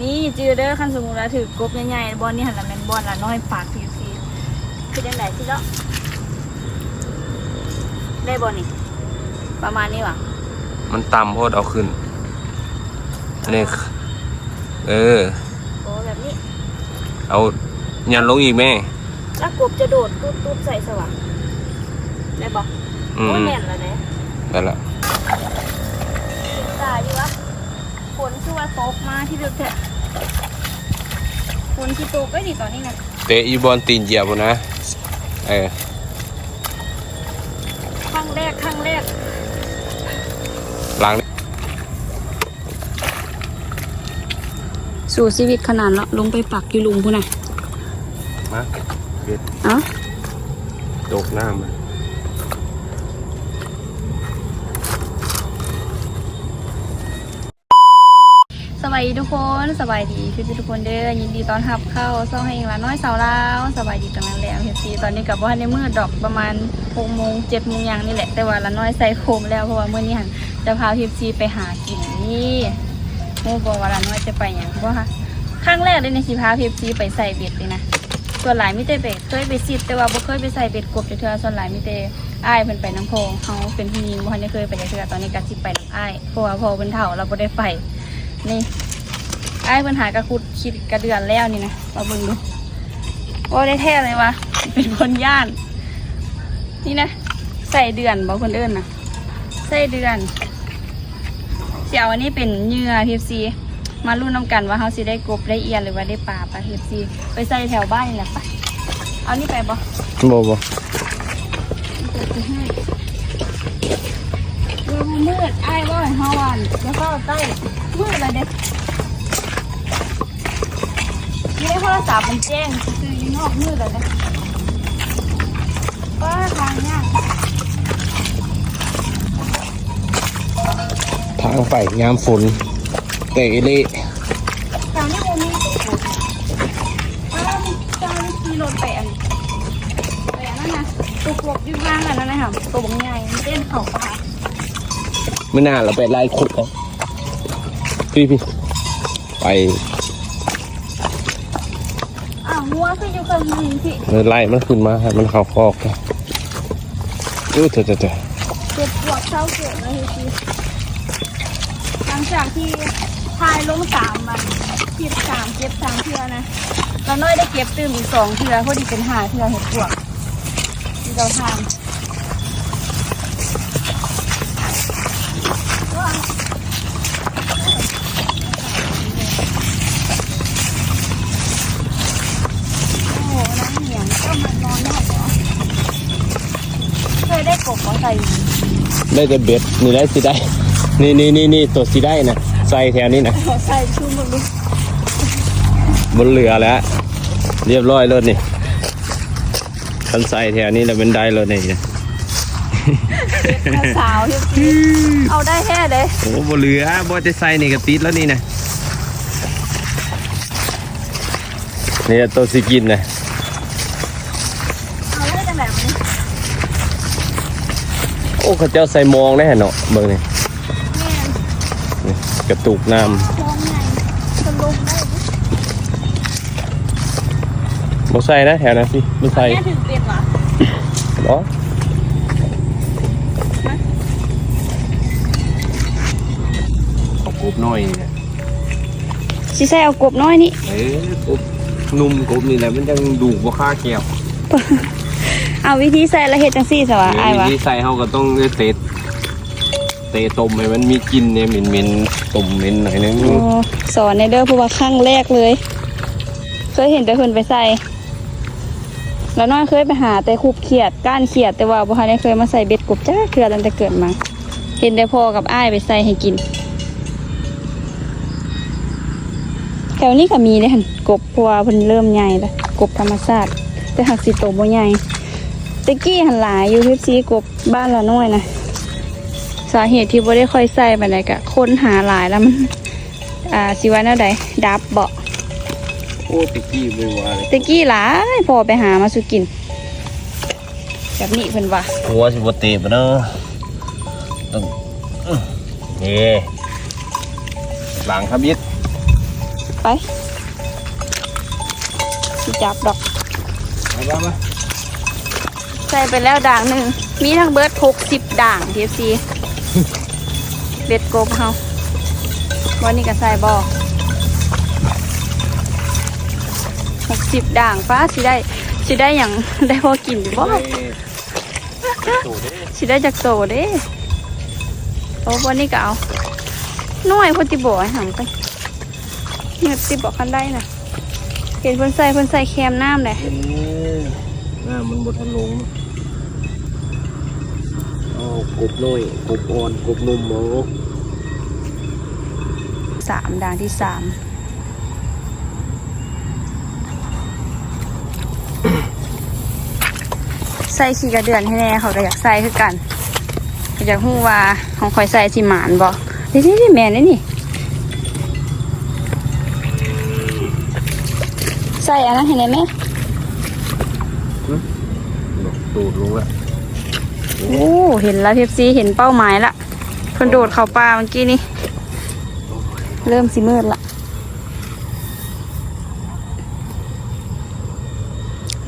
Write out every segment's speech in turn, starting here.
นี่จือเด้อคันสมมุติว่าถือกบใหญ่ๆบอลนี่หันละแม่นบอลละน้อยปากทีซีคือจังไดสิเนาะได้บอลนี่ประมาณนี้หว่ะมันต่ำโพดเอาขึ้นนี่เออโอ้แบบนี้เอายันลงอีกแม่แล้วกบจะโดดตุ๊ดตุ๊ดใส่สว่างได้บอกอืมโอ้ยแม่นแล้วเนี่ยได้ละตายอยู่วะ ฝนชื่อว่าตกมาที่ดึกแท้ฝนที่ตกก็ดีตอนนี้นะเตะอีบอลตีนเหยียบบ่นะ เออครั้งแรกครั้งแรกล้างสู่ชีวิตขนาดละลงไปปักอยู่ลุมพูน่ะมาเบ็ดเอ้าตกน้ำมัน ส วัสดีทุกคนสบายดีคือทุกคนเด้อยินดีตอนรับเข้าซ่องให้ละน้อยสาวลาวสบายดีตรงนั้นแหละเฮซีตอนนี้กับว่าในมืดดอกประมาณหกโมงเจ็ดโมงยังนี่แหละแต่ว่าละน้อยใส่โคมแล้วเพราะว่าเมื่อนี้หันจะพาเฮซีไปหากินนี่โมบอกว่าละน้อยจะไปอย่างเพราะว่าครั้งแรกเลยในสิพาเฮซีไปใส่เบ็ดเลยนะส่วนหลายมิเตเบ็ดเคยไปซิดแต่ว่าบ่เคยไปใส่เบ็ดกบเทื่อส่วนหลายมิเตอ้ายเพิ่นไปน้ำโพงเขาเป็นผู้หญิงบ่ทันได้เคยไปเทื่อตอนนี้ก็สิไปน้ำอ้ายเพราะว่าพอเป็นเฒ่าเราบ่ได้ไปนี่ ไอ้ายปัญหากระคุดคิดกระเดือนแล้วนี่นะมาเบิ่งดูว่าได้แท้เลยวะเป็นคนย่าน นี่นะ ใส่เดือนบอกคนเดินนะใส่เดือนเสียวอันนี้เป็นเหยื่อพีซีมาลุ้นน้ำกันว่าเขาสิได้กบได้เอียนหรือว่าได้ปลาปลาพีซีไปใส่แถวบ้านนี่แหละไปเอานี่ไปบ่บ่บ่ดูมันมืดไอ้ายว่าให้เฮาวันแล้วก็ใต้มืดแล้วเด็ก นี่ได้โทรศัพท์มันแจ้งคืออยี่นอกมืดแล้วเด็กป้าทางยากทางไปยามฝนเตะเละทางนี้โมมีป้าจางขี่รถไปอันไปอันนั้นนะตัวพวกอยุ่งยางอันนั้นนะครับตัวบางใหญ่มันเต้นเข่าปลาไม่น่าเราไปไล่ขุดเขาพี่พี่ไป อ้าว งัวคืออยู่กับมึงสิไล่มันขึ้นมาให้มันเข้าคอกอู้เถอะเถอะเถอะเจ็บปวดเศร้าเกิดเลยทีหลังจากที่ทายลงสามมันเก็บสามเก็บสามเทือนะเราน้อยได้เก็บตื่มอีกสองเทือพอดีเป็นหาเทือเห็ดปวกที่เราทำนโอ้โหน้ำเหนียงก็มันนอนได้เหรอเคยได้กบมาใส่ ได้แต่เบ็ดนี่ได้สิได้ นี่นี่นี่นี่ตัวสิได้นะใส่แถวนี้นะใส่ชูมือลูกบนเรือแล้ว เรียบร้อยเลยนี่คันใส่แถวนี้แล้วเป็นได้เลยนี่กระสาวที่พี่เอาได้แค่เลยโอ้บนเรือบนจะใส่นี่ก็ติดแล้วนี่นะนี่ตัวสิกินนะ เอาได้จังแบบนี้ โอ้เขาเจ้าใส่มองแน่เนาะเบิ่งนี่แม่นี่กระตุกน้ท้องไงสลมได้ำบ่ใส่นะแถวนั้นสิบ่ใส่แม่ถึงเป็นเหรอบ่ขอบกบน้อยนี่นะชิใส่เอากบน้อยนี่เอ้ยกบนุ่มกบนี่แหละมันยังดูบ่ค่าแก้ว เอาวิธีใส่ละเห็ดจังซี่สวะไอ้ายวะวิธีใส่เฮาก็ต้องเตะเตะต้มให้มันมีกลิ่นเนี่ยเหม็นๆต้มเหม็นหน่อยนึงโอ้สอนในเด้อเพราะว่าครั้งแรกเลย เคยเห็นแต่เพิ่นไปใส่ แล้วน้อยเคยไปหาแต่คูบเขียดก้านเขียดแต่ว่าบ่ทันได้เคยมาใส่เบ็ดกบจ้าเคือตั้งแต่เกิดมา เห็นแต่พ่อกับอ้ายไปใส่ให้กิน แถวนี้ก็มีเลยหันกบเพราะว่าเพิ่นเริ่มใหญ่แล้วกบธรรมชาติแต่หักสิโตบ่ใหญ่ ตะกี้หันหลายอยู่เพิซีกบบ้านละน้อยนะสาเหตุที่บ่ได้ค่อยใส่ไปไหนใดก็ค้นหาหลายแล้วมัน อ่าสิว่าแนวใดดับเบาะโอ้ตะกี้ไม่ว่าเลยตะกี้หลายพอไปหามาสุกินแบบนี้เพิ่นว่าหัวสิบ่เตะบ่เด้อต้องอื้อนี่หลังครับยิดปไปสิจับดอกเอาบ้างไหม ใส่ไปแล้วด่างหนึ่ง มีทั้งเบิร์ดหกสิบด่างทีซีเบ็ดกบเฮาวันนี้ก็ใส่บอหกสิบด่างป้าสิได้สิได้อย่างได้พอกินอยู่บ่สิได้จากโตเด้โอ้วันนี้ก็เอาน้อยพอติบ่ให้หังไปเนี่ยติบอกคันได้น่ะเห็นเพิ่นใส่เพิ่นใส่แคมน้ำเลย น้ามันบดทันลงเอากบน้อยกบอ่อนกบนุ่มหมอสามด่างที่สามใส่ขี้กระเดือนให้แน่เขาก็อยากใส่คือกันก็อยากฮู้ว่าของคอยใส่สิหมานบ่นี่นี่นี่แม่นนี่นี่ใส่อันนั้นให้แน่ไหม ตูดลงละโอ้เห็นแล้วเพียบซีเห็นเป้าหมายละเพิ่นโดดเข้าป่าเมื่อกี้นี่เริ่มสิมืดละ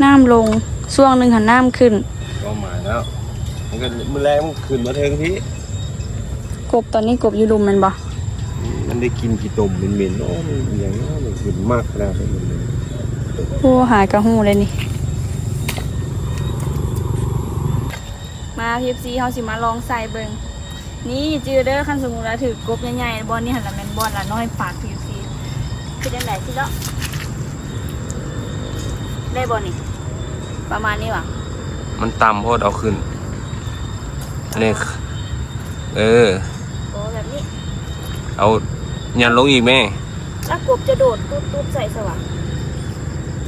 น้ำลงช่วงหนึ่งหันน้ำขึ้นก็หมายแล้วมันก็มือแรงมันขึ้นมาเทิงพี่กบตอนนี้กบอยู่ลุมแมันบ่มันได้กินกี่ตุ่มเหม็นๆโอ้มันอย่างนี้มันขึ้นมากแล้วมันเหม็นโอ้หากระหูเลยนี่ มาพีซีเขาสิมาลองใส่เบิงนี่จือเด้อคันสมมุติว่าถือกบใหญ่ๆบอลนี่หันละแมนบอลละน้อยปากพีซีคือจังไดสิเนาะได้บอลนี่ประมาณนี้วะมันต่ำโพดเอาขึ้นนี่เออโอ้แบบนี้ เอายันลงอีกไหมแล้วกบจะโดดตุ๊บตุ๊บใส่สว่าง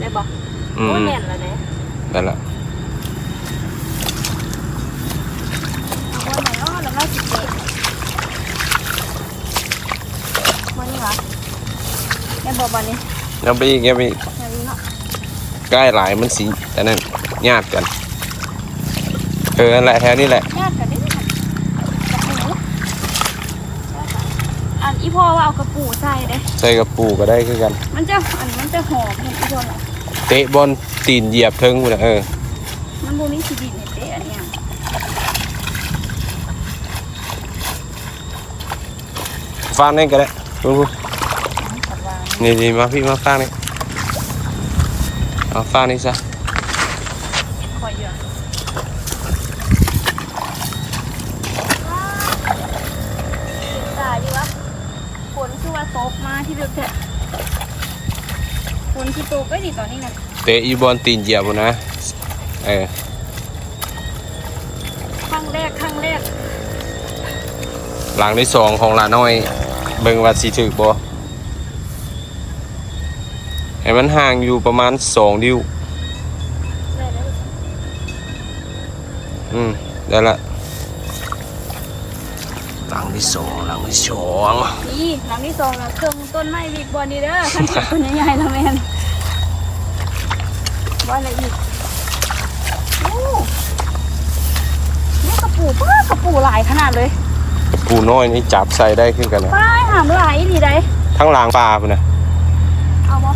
ได้บอกโอ้แน่นแล้วเนี่ยได้ละ วันไหนอ้อแล้วน่าสิเจ็วันนี้วะ ได้บอกบอลนี่ยังไปอีกยังไปอีกแบบนี้เนาะใกล้หลายมันสีแต่นั่นญาติกัน เออนั่นแหละแถวนี้แหละญาติกันได้ไหมคะกระปูอันอีพ่อว่าเอากระปูใส่เด้ ใส่กระปูก็ได้คือกัน มันจะอันมันจะหอมเห็นอีพ่อเนาะเตะบอลตีนเหยียบเทิงกูนะเออมันบูมีสีดินเห็นเด้อันเนี้ยฟังนี่ก็ได้พูดขัดวางๆ นี่ดีมาพี่มาฟังนี่เอาฟังนี่ซะคอยเยอะตายอยู่วะฝนคือว่าตกมาที่ดึกแท้ฝนที่ตกก็ดีตอนนี้นะเตะอีบอลตีนเหยียบกูนะเออครั้งแรกครั้งแรกหลังที่สองของลาน้อย เบิ่งว่าสีถึกบ่ ให้มันห่างอยู่ประมาณสองดิ้วได้แล้ว อืม ได้ละ หลังที่สองหลังที่สองนี่หลังที่สองนะเครื่องต้นไม้วิกบอลนี่เด้อขั้นสุดต้นใหญ่ๆแล้วแม่นว่าอะไรอีกโอ้นี่กระปูป้ากระปูหลายขนาดเลย ปูน้อยนี่จับใส่ได้ขึ้นกันนะป้ายหามหลายดีได้ทั้งหลางปลาพุ่นนะเอาบ่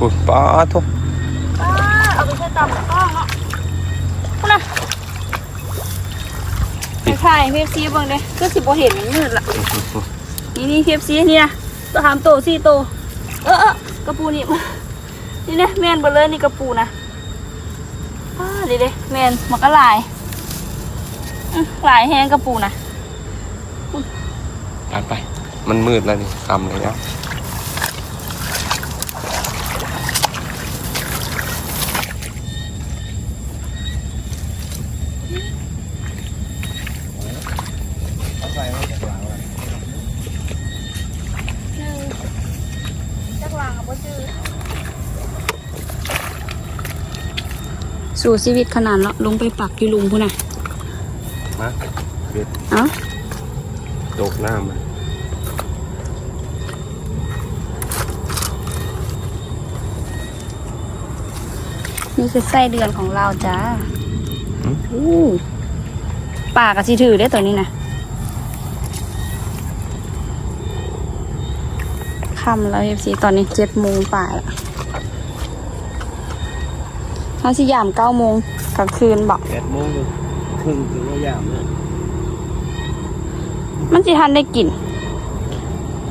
ปุดปลาทุกป้าเอาไปใช้ตำกล้องเนาะพูดนะไปถ่ายพีเอฟซีเบิ่งเด้ก็สิบ่เห็นมันมืดละนี่นี่พีเอฟซีนี่นะตัวหามโตสี่โต เออเออกระปูนี่นี่นะแมนเบลเลยนี่กระปูนะป้าดีเด้แมนมันก็หลายอื้อหลายแห้งกระปูนะไปไป มันมืดแล้วนี่คำเลยนะ สู่ชีวิตขนาดละลงไปปักอยู่ลุงพุ่นน่ะมาเบ็ดเอ้าตกน้ำมันนี่คือไส้เดือนของเราจ้าอู้ปากกับสีถือได้ตัวนี้นะค่ำแล้วเอฟซีตอนนี้เจ็ดโมงป่ายละ เขาสิยามเก้าโมงกลางคืนบอกแปดโมงครึ่งถึงว่ายามนะมันสิทันได้กิน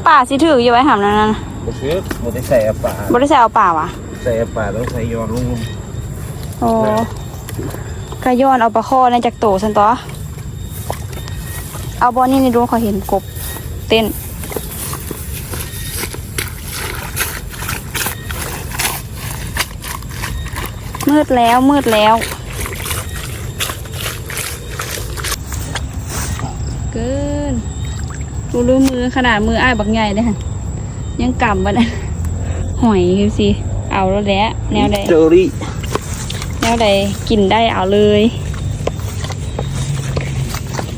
ป่าสิถืออยู่ไว้หามนั้นนะบ่ซื้อบ่ได้ใส่อาป่าบริษัทเอาป่าวะใส่อาป่าต้องใส่ยอนลงลงโอ้กระย้อนเอาปลาข้อในจากโตสันต่อเอาบอลนี่ในดวงเขาเห็นกบเต้น มืดแล้วมืดแล้ว เกินดูรูมือขนาดมืออ้ายบักใหญ่เลยค่ะยังกำบันะหอยดูสิเอาแล้วแหละแนวใดเจอรี่แนวใดกินได้เอาเลย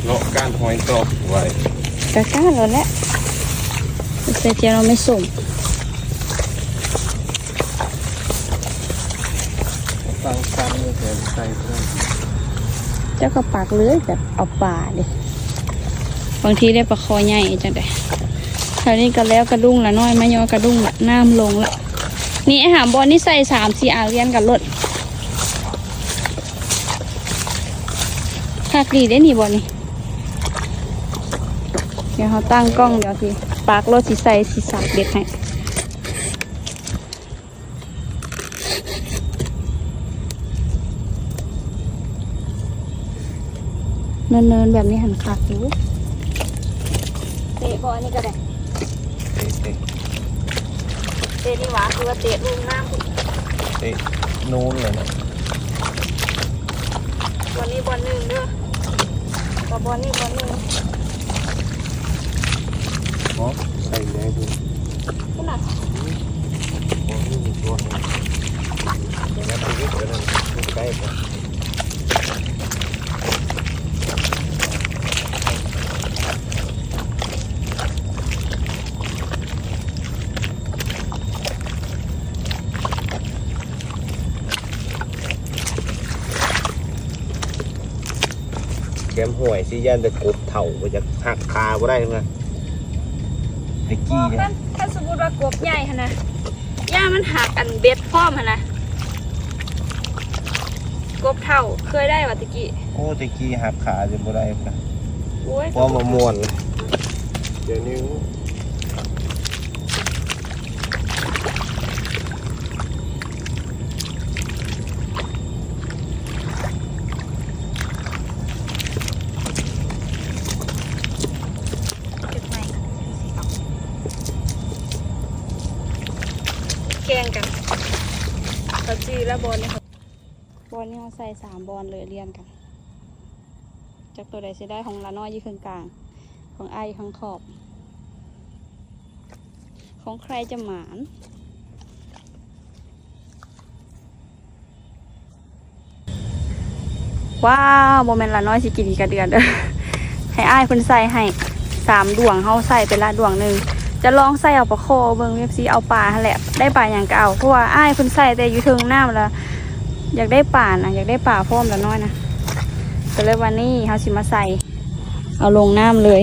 เลาะก้านหอยตอกไว้กะก้าแล้วแหละแต่เจียวเราไม่ส่งตั้งซ้ำนี่แทน ใส่เพิ่มเจ้าก็ปากเลื้อยแบบเอาป่าดิบางทีได้ปลาคอใหญ่จังไดแถวนี้ก็แล้วกระดุ้งละน้อยมายอกระดุ้งละน้ำลงละนี่อาหารบอลนี่ใส่สามสี่อาเรียนกันรถคักดีได้นี่บอลนี่เดี๋ยวเขาตั้งกล้องเดี๋ยวทีปากรถสีใส่สีสับเด็ดให้ เนินๆแบบนี้หันคักอยู่เตะบอลนี่ก็ได้เตะเตะเตะนี่หวาคือว่าเตะลูกน้ำพุ่นเตะนู้นเลยนะบอลนี้บอลหนึ่งเด้อกับบอลนี่บอลหนึ่งเพราะใส่แม่ดูขนาดเพราะนี่มีตัวหนึงเดี๋ยวนะไปยึดกันนะใกล้ไป มห่วยสิยันแต่กบเถ่าไปจากหักคาบ่ได้ไหมไอ้บกี้อกเนี่ยกันถ้าสมมติว่ากบใหญ่ขนาดย่ามันหักอันเบ็ดพร้อมขนาดกบเท่าเคยได้วะตะกี้โอ้ตะกี้หักขาจะบ่ได้นะโอ้ย เพราะมามวนเดี๋ยวนี้ และบอลนี่เขาบอลนี่เขาใส่สามบอลเลยเรียนกัน จากตัวใดสิได้ของละน้อยยี่ข้างกลาง ของไอข้างขอบ ของใครจะหมานว้าวโมเมนต์ละน้อยสิกินอีกกระเดือนเด้อให้อ้ายเพิ่นใส่ให้สามดวงเฮาใส่ไปละดวงหนึ่ง จะลองใส่เอาปลาโคเบิ่งเว็บซีเอาปลาแหละ ได้ปลาอย่างเก็เอาเพราะว่าอ้ายเพิ่นใส่แต่อยู่เทิงน้ำแล้วอยากได้ปลานะอยากได้ปลาพร้อมและน้อยนะก็เลยวันนี้เฮาสิมาใส่ เอาลงน้ำเลย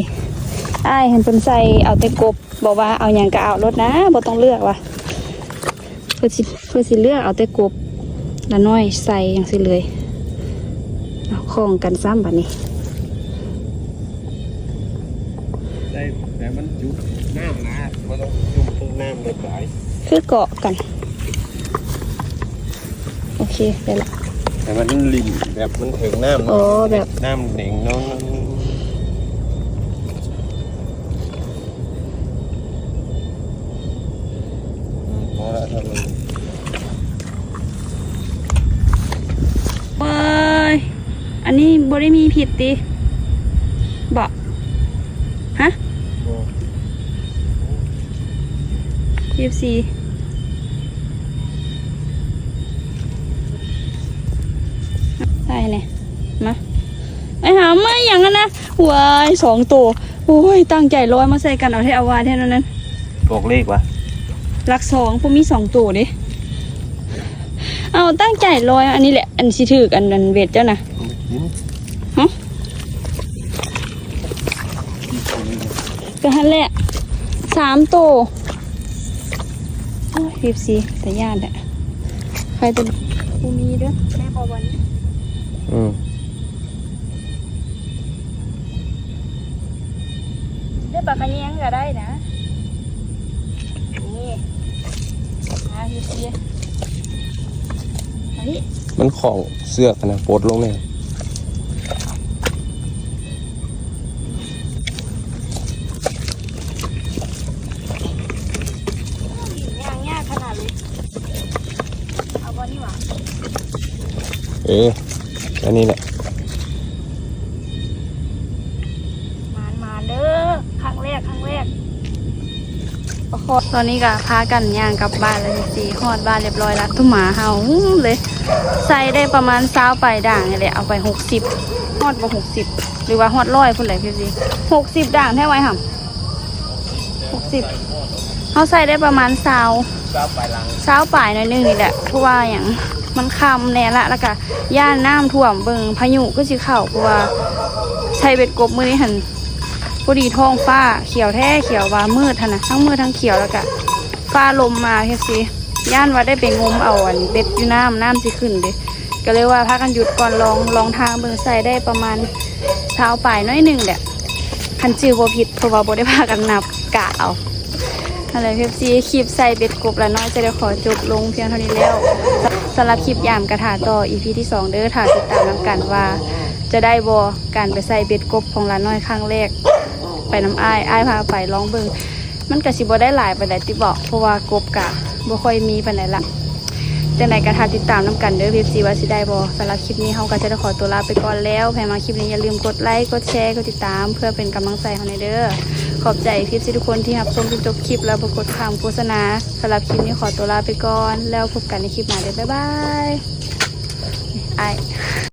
ไอ้เห็นเพิ่นใส่เอาแต่กบบอกว่าเอาอย่างก็เอารถนะบ่ต้องเลือกว่ะเพิ่นสิเพิ่นสิเลือกเอาแต่กบละน้อยใส่อย่างสิเลยเอาของกันซ้ำบัดนี้ ได้แต่มันจุกน้ำนะมันต้องจุ่มตรงน้ำเลยสายคือเกาะกัน โอเคได้ละ แต่มันลิ่มแบบมันถึงน้ำโอ้แบบ น้ำเหน่งน้องพอแล้วทำมันเว้ยอันนี้บได้มีผิดดิบอกฮะ ยีบซีใช่เนี่ยมาไอหาไม่อย่างนั้นนะวายสองตัวโอ้ยตั้งใจร้อยมาใส่กันเอาให้เอาวาแท่นั้นนั้นบอกเลขวะหลักสองผมมีสองตัวดิเอาตั้งใจร้อยอันนี้แหละอันสิถือกันอันเวทเจ้านะยิ้มฮะก็ฮันแหละสามตัว รีบสิแต่ย่านแหละใครจะกูมีเด้อแม่พอวันนี้อืมได้ปลากระเนียงก็ได้นะนี่มาพี่ซีเฮ้ยมันของเสื้อกันนะโปลดลงเนี่ยย่างยากขนาดเลย เอาบอนี่หว่า เอออันนี้แหละมานมาเด้อครั้งแรกครั้งแรกโอ้โหตอนนี้ก็พากันย่างกลับบ้านแล้วพี่ซีฮอดบ้านเรียบร้อยแล้วตุ้มหมาเห่าเลย ใส่ได้ประมาณเช้าไปด่างนี่แหละเอาไปหกสิบฮอดบ่หกสิบหรือว่าฮอดร้อยพุ่นแหละพี่ซีหกสิบด่างแท้ไว้ห่ำหกสิบเขาใส่ได้ประมาณเช้าก้าวไปลังเช้าป่ายหน่อยหนึงนี่แหละเพราะว่าอย่าง มันคำแน่ละแล้วก็ย่านน้ำท่วมเบิงพายุก็สิเข้าเพราะว่าใช้เบ็ดกบมือนี้หันพอดีท้องฟ้าเขียวแท้เขียวว่ามืดทันนะทั้งมืดทั้งเขียวแล้วก็ฟ้าลมมาเฮ็ดสิย่านว่าได้ไปงมเอาอันเบ็ดอยู่น้ำน้ำสิขึ้นเด้ก็เลยว่าพากันหยุดก่อนลองลองทางเบิงใส่ได้ประมาณเช้าป่ายน้อยหนึ่งแหละคันจือบ่ผิดเพราะว่าบ่ได้พากันนับกะเอา อะไรเพปซีคลิปใส่เบ็ดกบแล้วน้อยจะได้ขอจบลงเพียงเท่านี้แล้วสำหรับคลิปยามกระถาต่ออีพีที่สองเด้อถ่าติดตามน้ำกันว่า จะได้บอการไปใส่เบ็ดกบของร้านน้อยครั้งแรก ไปน้ำอ้ายอ้ายพาไปลองเบิงมันกะสิบ่ได้หลายไปไหนติบอกเพราะว่ากบกะบ่ค่อยมีไปไหนละจังไหนกระทาติดตามน้ำกันเด้อเพปซีว่าสิได้บอสำหรับคลิปนี้เฮาก็จะได้ขอตัวลาไปก่อนแล้วใครมาคลิปนี้อย่าลืมกดไลค์กดแชร์กดติดตาม เพื่อเป็นกำลังใจให้ในเด้อ ขอบใจพี่ซีทุกคนที่รับชมจนจบคลิปแล้วปรากฏคำโฆษณาสำหรับคลิปนี้ขอตัวลาไปก่อน แล้วพบกันในคลิปหน้าเด้อบ๊ายบายไอ